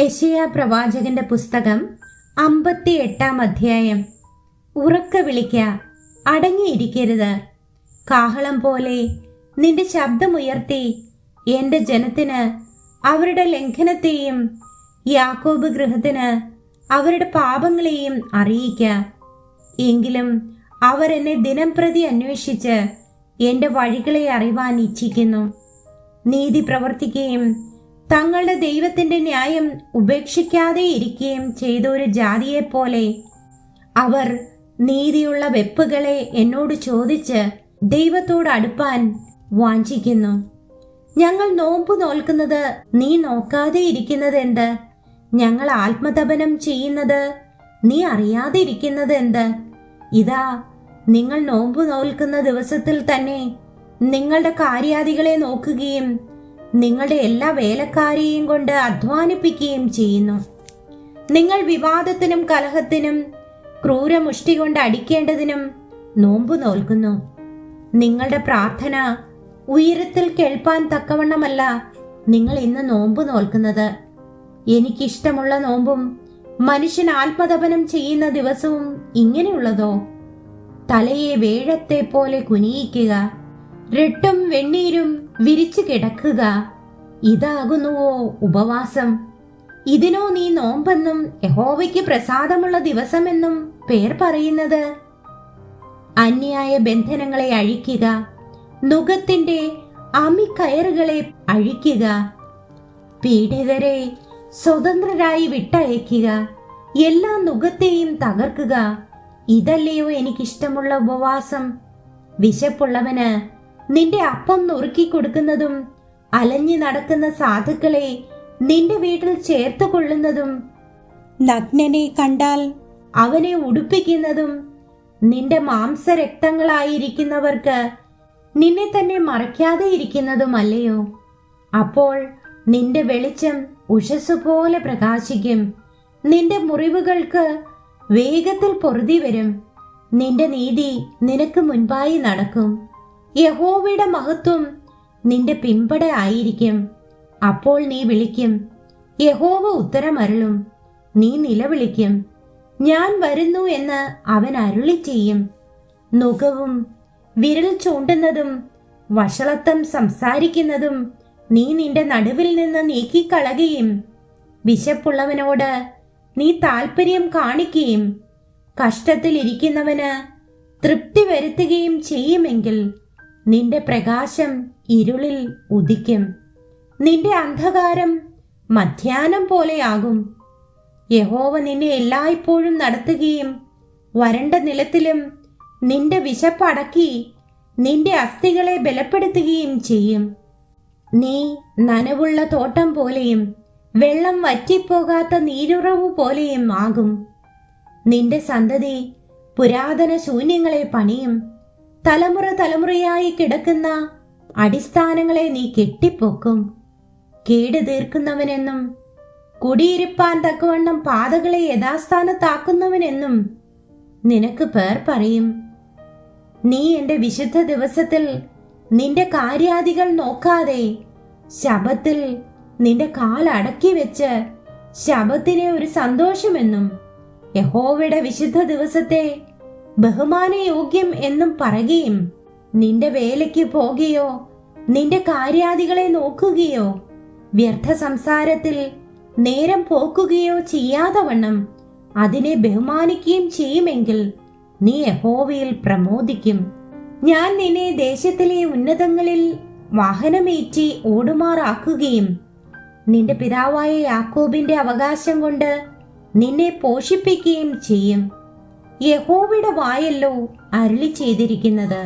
യശയ പ്രവാചകന്റെ പുസ്തകം അമ്പത്തി എട്ടാം അധ്യായം. ഉറക്ക വിളിക്ക അടങ്ങിയിരിക്കരുത്. കാഹളം പോലെ നിന്റെ ശബ്ദമുയർത്തി എന്റെ ജനത്തിന് അവരുടെ ലംഘനത്തെയും യാക്കോബ് ഗൃഹത്തിന് അവരുടെ പാപങ്ങളെയും അറിയിക്ക. എങ്കിലും അവർ എന്നെ ദിനം പ്രതി അന്വേഷിച്ച് എന്റെ വഴികളെ അറിവാൻ ഇച്ഛിക്കുന്നു. നീതി പ്രവർത്തിക്കുകയും തങ്ങളുടെ ദൈവത്തിന്റെ ന്യായം ഉപേക്ഷിക്കാതെ ഇരിക്കുകയും ചെയ്ത ഒരു ജാതിയെപ്പോലെ അവർ നീതിയുള്ള വെപ്പുകളെ എന്നോട് ചോദിച്ച് ദൈവത്തോട് അടുപ്പാൻ വാഞ്ചിക്കുന്നു. ഞങ്ങൾ നോമ്പ് നോൽക്കുന്നത് നീ നോക്കാതെ ഇരിക്കുന്നത് എന്ത് ഞങ്ങൾ ആത്മതപനം ചെയ്യുന്നത് നീ അറിയാതെ ഇരിക്കുന്നത് എന്ത് ഇതാ നിങ്ങൾ നോമ്പ് നോൽക്കുന്ന ദിവസത്തിൽ തന്നെ നിങ്ങളുടെ കാര്യാദികളെ നോക്കുകയും നിങ്ങളുടെ എല്ലാ വേലക്കാരെയും കൊണ്ട് അധ്വാനിപ്പിക്കുകയും ചെയ്യുന്നു. നിങ്ങൾ വിവാദത്തിനും കലഹത്തിനും ക്രൂരമുഷ്ടി കൊണ്ട് അടിക്കേണ്ടതിനും നോമ്പു നോൽക്കുന്നു. നിങ്ങളുടെ പ്രാർത്ഥന ഉയരത്തിൽ കേൾപ്പാൻ തക്കവണ്ണമല്ല നിങ്ങൾ ഇന്ന് നോമ്പ് നോൽക്കുന്നത്. എനിക്കിഷ്ടമുള്ള നോമ്പും മനുഷ്യൻ ആത്മതപനം ചെയ്യുന്ന ദിവസവും ഇങ്ങനെയുള്ളതോ? തലയെ വേഴത്തെ പോലെ കുനിയിക്കുക. രട്ടും വെണ്ണീരും വിരിച്ചു കിടക്കുക. ഇതാകുന്നുവോ ഉപവാസം? ഇതിനോ നീ നോമ്പെന്നും യഹോവയ്ക്ക് പ്രസാദമുള്ള ദിവസമെന്നും പേർ പറയുന്നത്. അന്യായ ബന്ധനങ്ങളെ അഴിക്കുക. നുഖത്തിന്റെ അമിക്കയറുകളെ അഴിക്കുക. പീഡിതരെ സ്വതന്ത്രരായി വിട്ടയക്കുക. എല്ലാ നുഖത്തെയും തകർക്കുക. ഇതല്ലയോ എനിക്കിഷ്ടമുള്ള ഉപവാസം? വിശപ്പുള്ളവന് നിന്റെ അപ്പം നുറുക്കി കൊടുക്കുന്നതും അലഞ്ഞു നടക്കുന്ന സാധുക്കളെ നിന്റെ വീട്ടിൽ ചേർത്ത് കൊള്ളുന്നതും നഗ്നനെ കണ്ടാൽ അവനെ ഉടുപ്പിക്കുന്നതും നിന്റെ മാംസരക്തങ്ങളായിരിക്കുന്നവർക്ക് നിന്നെ തന്നെ മറയ്ക്കാതെ ഇരിക്കുന്നതുമല്ലയോ? അപ്പോൾ നിന്റെ വെളിച്ചം ഉഷസ് പോലെ പ്രകാശിക്കും. നിന്റെ മുറിവുകൾക്ക് വേഗത്തിൽ പൊറുതി വരും. നിന്റെ നീതി നിനക്ക് മുൻപായി നടക്കും. യഹോവയുടെ മഹത്വം നിന്റെ പിമ്പട ആയിരിക്കും. അപ്പോൾ നീ വിളിക്കും. യഹോവ ഉത്തരമരുളും. നീ നിലവിളിക്കും. ഞാൻ വരുന്നു എന്ന് അവൻ അരുളി ചെയ്യും നുകവും വിരൽ ചൂണ്ടുന്നതും വഷളത്വം സംസാരിക്കുന്നതും നീ നിന്റെ നടുവിൽ നിന്ന് നീക്കിക്കളകയും വിശപ്പുള്ളവനോട് നീ താൽപ്പര്യം കാണിക്കുകയും കഷ്ടത്തിലിരിക്കുന്നവന് തൃപ്തി വരുത്തുകയും ചെയ്യുമെങ്കിൽ നിന്റെ പ്രകാശം ഇരുളിൽ ഉദിക്കും. നിന്റെ അന്ധകാരം മധ്യാനം പോലെയാകും. യഹോവ നിന്നെ എല്ലായ്പ്പോഴും നടത്തുകയും വരണ്ട നിലത്തിലും നിന്റെ വിശപ്പടക്കി നിന്റെ അസ്ഥികളെ ബലപ്പെടുത്തുകയും ചെയ്യും. നീ നനവുള്ള തോട്ടം പോലെയും വെള്ളം വറ്റിപ്പോകാത്ത നീരുറവ് പോലെയും ആകും. നിന്റെ സന്തതി പുരാതന ശൂന്യങ്ങളെ പണിയും. തലമുറ തലമുറയായി കിടക്കുന്ന അടിസ്ഥാനങ്ങളെ നീ കെട്ടിപ്പൊക്കും. കേട് തീർക്കുന്നവനെന്നും കുടിയിരിപ്പാൻ തക്കവണ്ണം പാതകളെ യഥാസ്ഥാനത്താക്കുന്നവനെന്നും നിനക്ക് പേർ പറയും. നീ എന്റെ വിശുദ്ധ ദിവസത്തിൽ നിന്റെ കാര്യാദികൾ നോക്കാതെ ശബത്തിൽ നിന്റെ കാലടക്കി വെച്ച് ശബത്തിനെ ഒരു സന്തോഷമെന്നും യഹോവയുടെ വിശുദ്ധ ദിവസത്തെ ബഹുമാനയോഗ്യം എന്നും പറയുകയും നിന്റെ വേലയ്ക്ക് പോകുകയോ നിന്റെ കാര്യാദികളെ നോക്കുകയോ വ്യർത്ഥ സംസാരത്തിൽ നേരം പോക്കുകയോ ചെയ്യാതെ വണ്ണം അതിനെ ബഹുമാനിക്കുകയും ചെയ്യുമെങ്കിൽ നീ യഹോവയിൽ പ്രമോദിക്കും. ഞാൻ നിന്നെ ദേശത്തിലെ ഉന്നതങ്ങളിൽ വാഹനമേറ്റി ഓടുമാറാക്കുകയും നിന്റെ പിതാവായ യാക്കോബിന്റെ അവകാശം കൊണ്ട് നിന്നെ പോഷിപ്പിക്കുകയും ചെയ്യും. യഹോവയുടെ വായല്ലോ അരുളി ചെയ്തിരിക്കുന്നത്.